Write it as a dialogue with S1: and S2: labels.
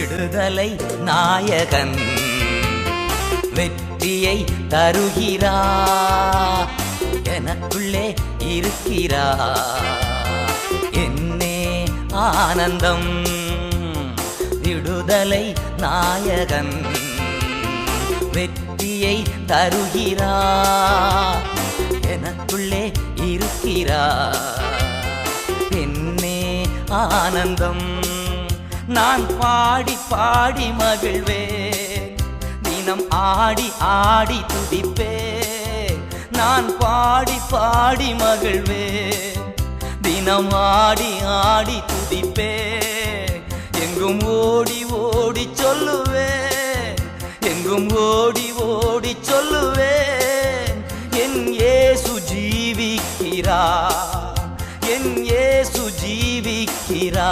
S1: விடுதலை நாயகன். வெற்றியை தருகிறா. எனக்குள்ளே இருக்கிறா. என்னே ஆனந்தம். விடுதலை நாயகன். வெற்றியை தருகிறா. எனக்குள்ளே இருக்கிறா. என்னே ஆனந்தம். நான் பாடி பாடி மகிழ்வேன். தினம் ஆடி ஆடி துதிப்பேன் நான் பாடி பாடி மகிழ்வேன். தினம் ஆடி ஆடி துதிப்பேன் எங்கும் ஓடி ஓடி சொல்லுவேன். எங்கும் ஓடி ஓடி சொல்லுவேன். என் ஏசு ஜீவிக்கிறா என் ஏசு ஜீவிக்கிறா